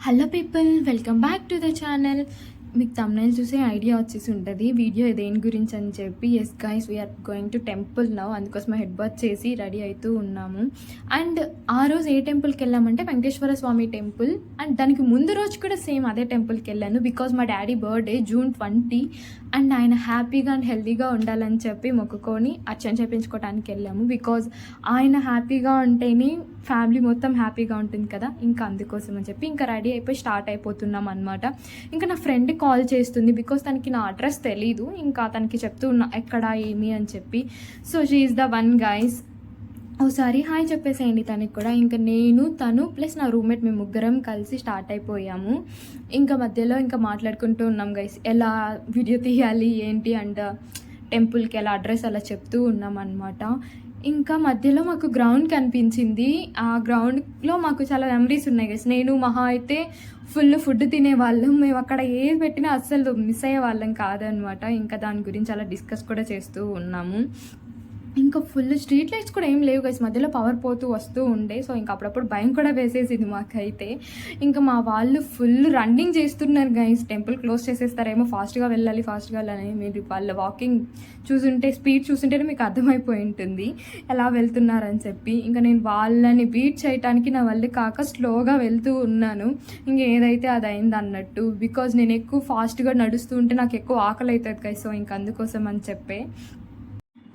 Hello people welcome back to the channel మీకు thumbnail చూసే idea వచ్చేసి ఉంటుంది వీడియో దేని గురించి అని చెప్పి yes guys we're going to temple now అందుకోసం హెడ్ బాత్ చేసి రెడీ అవుతూ ఉన్నాము. అండ్ ఆ రోజు ఏ టెంపుల్కి వెళ్ళామంటే వెంకటేశ్వర స్వామి టెంపుల్ అండ్ దానికి ముందు రోజు కూడా సేమ్ అదే టెంపుల్కి వెళ్ళాను. బికాజ్ మా daddy birthday June twenty and ఆయన హ్యాపీగా అండ్ హెల్తీగా ఉండాలని చెప్పి మొక్కుకొని అర్చన చేయించుకోవడానికి వెళ్ళాము. బికాజ్ ఆయన హ్యాపీగా ఉంటేనే ఫ్యామిలీ మొత్తం హ్యాపీగా ఉంటుంది కదా. ఇంకా అందుకోసం అని చెప్పి ఇంకా రెడీ అయిపోయి స్టార్ట్ అయిపోతున్నాం అనమాట ఇంకా నా ఫ్రెండ్ కాల్ చేస్తుంది బికాస్ తనకి నా అడ్రస్ తెలీదు. ఇంకా తనకి చెప్తూ ఉన్నా ఎక్కడ ఏమి? అని చెప్పి. So she is the one guys ఒకసారి హాయ్ చెప్పేసేయండి తనకి కూడా. ఇంకా నేను తను ప్లస్ నా రూమ్మేట్ మేము ముగ్గురం కలిసి స్టార్ట్ అయిపోయాము. ఇంకా మధ్యలో ఇంకా మాట్లాడుకుంటూ ఉన్నాం గైస్ ఎలా వీడియో తీయాలి ఏంటి? అండ్ టెంపుల్కి ఎలా అడ్రస్ అలా చెప్తూ ఉన్నాం అనమాట ఇంకా మధ్యలో మాకు గ్రౌండ్ కనిపించింది. ఆ గ్రౌండ్లో మాకు చాలా మెమరీస్ ఉన్నాయి గైస్ నేను మహా అయితే ఫుల్ ఫుడ్ తినేవాళ్ళం. మేము అక్కడ ఏది పెట్టినా అస్సలు మిస్ అయ్యే వాళ్ళం కాదనమాట. ఇంకా దాని గురించి అలా డిస్కస్ కూడా చేస్తూ ఉన్నాము. ఇంకా ఫుల్ స్ట్రీట్ లైట్స్ కూడా ఏం లేవు గైస్ మధ్యలో పవర్ పోతూ వస్తూ ఉండే. సో ఇంకా అప్పుడప్పుడు భయం కూడా వేసేసింది మాకైతే. ఇంకా మా వాళ్ళు ఫుల్ రన్నింగ్ చేస్తున్నారు గైస్ టెంపుల్ క్లోజ్ చేసేస్తారేమో ఫాస్ట్గా వెళ్ళాలి ఫాస్ట్గా వెళ్ళాలని మీరు వాళ్ళ వాకింగ్ చూసుంటే స్పీడ్ చూసుంటేనే మీకు అర్థమైపోయి ఉంటుంది. ఎలా వెళ్తున్నారని చెప్పి. ఇంకా నేను వాళ్ళని బీట్ చేయడానికి నా వల్ల కాక స్లోగా వెళ్తూ ఉన్నాను. ఇంకా ఏదైతే అది అయింది అన్నట్టు. బికాజ్ నేను ఎక్కువ ఫాస్ట్గా నడుస్తూ ఉంటే నాకు ఎక్కువ ఆకలి అవుతుంది గైస్ సో ఇంకా అందుకోసం అని చెప్పే.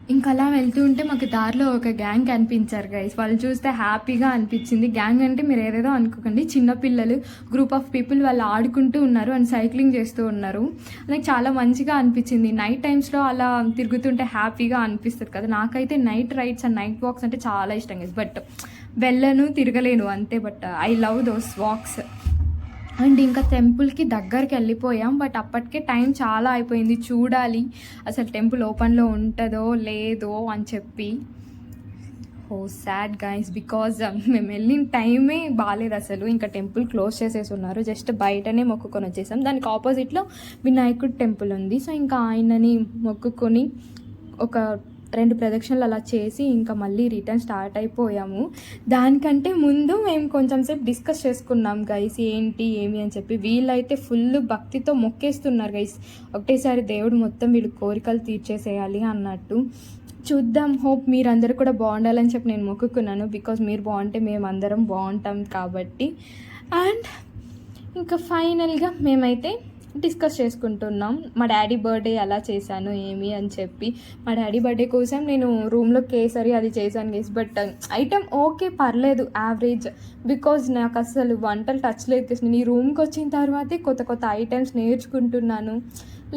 ఇంకా అలా వెళ్తూ ఉంటే మాకు దారిలో ఒక గ్యాంగ్ కనిపించారు గైస్ వాళ్ళు చూస్తే హ్యాపీగా అనిపించింది. గ్యాంగ్ అంటే మీరు ఏదేదో అనుకోకండి. చిన్నపిల్లలు గ్రూప్ ఆఫ్ పీపుల్ వాళ్ళు ఆడుకుంటూ ఉన్నారు అండ్ సైక్లింగ్ చేస్తూ ఉన్నారు. నాకు చాలా మంచిగా అనిపించింది. నైట్ టైమ్స్లో అలా తిరుగుతుంటే హ్యాపీగా అనిపిస్తుంది కదా. నాకైతే night rides and night walks అంటే చాలా ఇష్టం గైస్ బట్ వెళ్ళను తిరగలేను అంతే. But I love those walks and ఇంకా టెంపుల్కి దగ్గరికి వెళ్ళిపోయాం. బట్ అప్పటికే టైం చాలా అయిపోయింది. చూడాలి. అసలు టెంపుల్ ఓపెన్లో ఉంటుందో లేదో అని చెప్పి. Oh sad guys. బికాజ్ మేము వెళ్ళిన టైమే బాగాలేదు అసలు. ఇంకా టెంపుల్ క్లోజ్ చేసేసి ఉన్నారు. జస్ట్ బయటనే మొక్కుకొని వచ్చేసాం. దానికి ఆపోజిట్లో వినాయకుడు టెంపుల్ ఉంది. సో ఇంకా ఆయనని మొక్కుకొని ఒక రెండు ప్రదక్షిణలు అలా చేసి ఇంకా మళ్ళీ రిటర్న్ స్టార్ట్ అయిపోయాము. దానికంటే ముందు మేము కొంచెం సేపు డిస్కస్ చేసుకున్నాం గైస్ ఏంటి ఏమి? అని చెప్పి. వీళ్ళైతే ఫుల్ భక్తితో మొక్కేస్తున్నారు గైస్ ఒకటేసారి దేవుడు మొత్తం వీళ్ళు కోరికలు తీర్చేసేయాలి అన్నట్టు. చూద్దాం హోప్ మీరందరూ కూడా బాగుండాలని చెప్పి నేను మొక్కుకున్నాను. బికాజ్ మీరు బాగుంటే మేము అందరం బాగుంటాం కాబట్టి. అండ్ ఇంకా ఫైనల్గా మేమైతే డిస్కస్ చేసుకుంటున్నాం. మా డాడీ బర్త్డే ఎలా చేశాను ఏమి అని చెప్పి. మా డాడీ బర్త్డే కోసం నేను రూమ్లో కేసరి అది చేశాను గేస్ బట్ ఐటమ్ ఓకే పర్లేదు యావరేజ్ బికాజ్ నాకు అసలు వంటలు టచ్ లేదు నేను ఈ రూమ్కి వచ్చిన తర్వాతే కొత్త కొత్త ఐటమ్స్ నేర్చుకుంటున్నాను.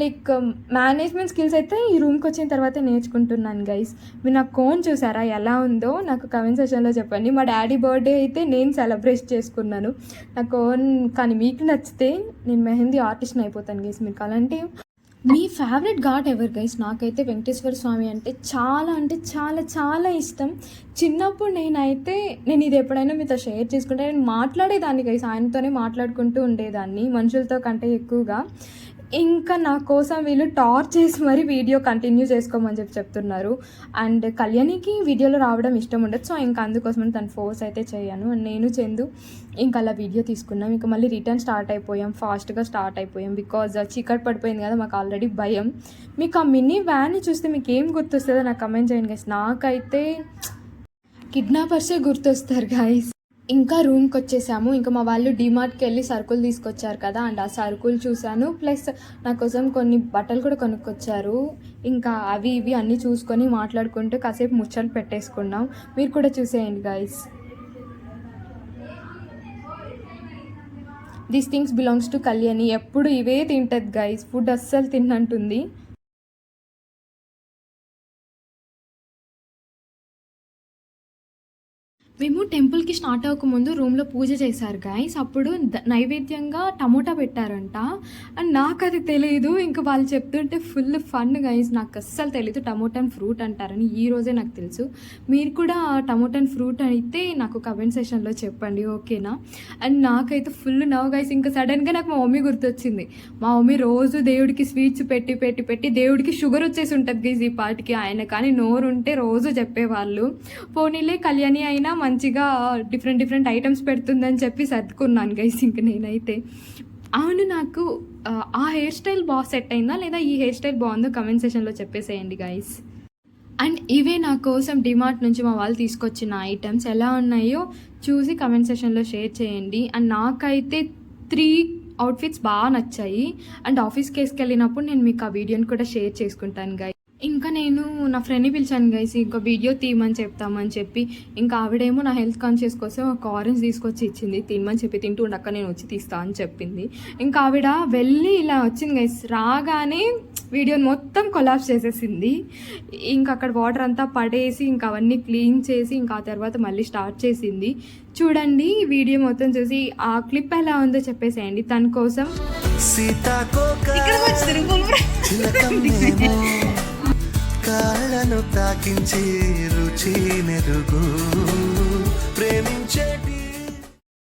లైక్ మేనేజ్మెంట్ స్కిల్స్ అయితే ఈ రూమ్కి వచ్చిన తర్వాతే నేర్చుకుంటున్నాను గైస్ మీరు నా కోన్ చూసారా ఎలా ఉందో నాకు కమెంట్ సెషన్లో చెప్పండి. మా డాడీ బర్త్డే అయితే నేను సెలబ్రేట్ చేసుకున్నాను. నా కోన్ కానీ మీకు నచ్చితే నేను మెహందీ ఆర్టిస్ట్ని అయిపోతాను గైస్ మీరు కావాలంటే మీ ఫేవరెట్ గాడ్ ఎవరు గైస్ నాకైతే వెంకటేశ్వర స్వామి అంటే చాలా అంటే చాలా చాలా ఇష్టం. చిన్నప్పుడు నేనైతే నేను ఇది ఎప్పుడైనా మీతో షేర్ చేసుకుంటే నేను మాట్లాడేదాన్ని గైస్ ఆయనతోనే మాట్లాడుకుంటూ ఉండేదాన్ని మనుషులతో కంటే ఎక్కువగా. ఇంకా నా కోసం వీళ్ళు టార్చ్ చేసి మరీ వీడియో కంటిన్యూ చేసుకోమని చెప్పి చెప్తున్నారు. అండ్ కళ్యాణికి వీడియోలో రావడం ఇష్టం ఉండదు. సో ఇంకా అందుకోసం తను ఫోర్స్ అయితే చేయను. అండ్ నేను చందు ఇంకా అలా వీడియో తీసుకున్నాం. ఇంకా మళ్ళీ రిటర్న్ స్టార్ట్ అయిపోయాం. ఫాస్ట్గా స్టార్ట్ అయిపోయాం. బికాజ్ చీకటి పడిపోయింది కదా మాకు ఆల్రెడీ భయం. మీకు ఆ మినీ వ్యాన్ని చూస్తే మీకు ఏం గుర్తొస్తుందో నాకు కమెంట్ చేయండి గైస్ నాకైతే కిడ్నాపర్సే గుర్తొస్తారు గాయస్ ఇంకా రూమ్కి వచ్చేసాము. ఇంకా మా వాళ్ళు డిమార్ట్కి వెళ్ళి సరుకులు తీసుకొచ్చారు కదా. అండ్ ఆ సరుకులు చూశాను. ప్లస్ నా కోసం కొన్ని బట్టలు కూడా కొనుక్కొచ్చారు. ఇంకా అవి ఇవి అన్నీ చూసుకొని మాట్లాడుకుంటూ కాసేపు ముచ్చట్లు పెట్టేసుకున్నాం. మీరు కూడా చూసేయండి guys these things belongs to Kalyani ఎప్పుడు ఇవే తింటది గైస్ ఫుడ్ అస్సలు తిన్నంటుంది. మేము టెంపుల్కి స్టార్ట్ అవ్వకముందు రూమ్లో పూజ చేశారు గాయస్ అప్పుడు ద- నైవేద్యంగా టమోటా పెట్టారంట. అండ్ నాకు అది తెలియదు ఇంకా వాళ్ళు చెప్తుంటే ఫుల్ ఫన్ గైస్ నాకు అస్సలు తెలియదు టమోటాన్ ఫ్రూట్ అంటారని. ఈ రోజే నాకు తెలుసు. మీరు కూడా టమోటాన్ ఫ్రూట్ అయితే నాకు కమెంట్ సెషన్లో చెప్పండి ఓకేనా? అండ్ నాకైతే ఫుల్ నవ్ గైస్ ఇంకా సడన్గా నాకు మా మమ్మీ గుర్తొచ్చింది. మా మమ్మీ రోజు దేవుడికి స్వీట్స్ పెట్టి పెట్టి పెట్టి దేవుడికి షుగర్ వచ్చేసి ఉంటుంది గైస్ ఈ పాటికి. ఆయన కానీ నోరు ఉంటే రోజు చెప్పేవాళ్ళు. పోనీలే కళ్యాణి అయినా మంచిగా డిఫరెంట్ డిఫరెంట్ ఐటమ్స్ పెడుతుందని చెప్పి సర్దుకున్నాను గైస్ ఇంక నేనైతే. అవును నాకు ఆ, ఆ హెయిర్ స్టైల్ బాగా సెట్ అయిందా లేదా ఈ హెయిర్ స్టైల్ బాగుందో కమెంట్ సెషన్లో చెప్పేసేయండి గైస్ అండ్ ఇవే నా కోసం డిమార్ట్ నుంచి మా వాళ్ళు తీసుకొచ్చిన ఐటమ్స్ ఎలా ఉన్నాయో చూసి కమెంట్ సెషన్లో షేర్ చేయండి. అండ్ నాకైతే త్రీ అవుట్ఫిట్స్ బాగా నచ్చాయి. అండ్ ఆఫీస్కి వేసుకెళ్ళినప్పుడు నేను మీకు ఆ వీడియోని కూడా షేర్ చేసుకుంటాను గై ఇంకా నేను నా ఫ్రెండ్ని పిలిచాను గైస్ ఇంకా వీడియో తీయమని చెప్తామని చెప్పి ఇంకా ఆవిడేమో నా హెల్త్ కాన్షియస్ కోసం ఒక ఆరెంజ్ తీసుకొచ్చి ఇచ్చింది తినమని చెప్పి తింటూ ఉండక్క నేను వచ్చి తీస్తా అని చెప్పింది. ఇంకా ఆవిడ వెళ్ళి ఇలా వచ్చింది గైస్ రాగానే వీడియోని మొత్తం కొలాప్స్ చేసేసింది. ఇంకా అక్కడ వాటర్ అంతా పడేసి ఇంకా అవన్నీ క్లీన్ చేసి ఇంకా ఆ తర్వాత మళ్ళీ స్టార్ట్ చేసింది. చూడండి ఈ వీడియో మొత్తం చూసి ఆ క్లిప్ ఎలా ఉందో చెప్పేసేయండి. తన కోసం కాళ్ళను తాకించి రుచి మెరుగు ప్రేమించేటి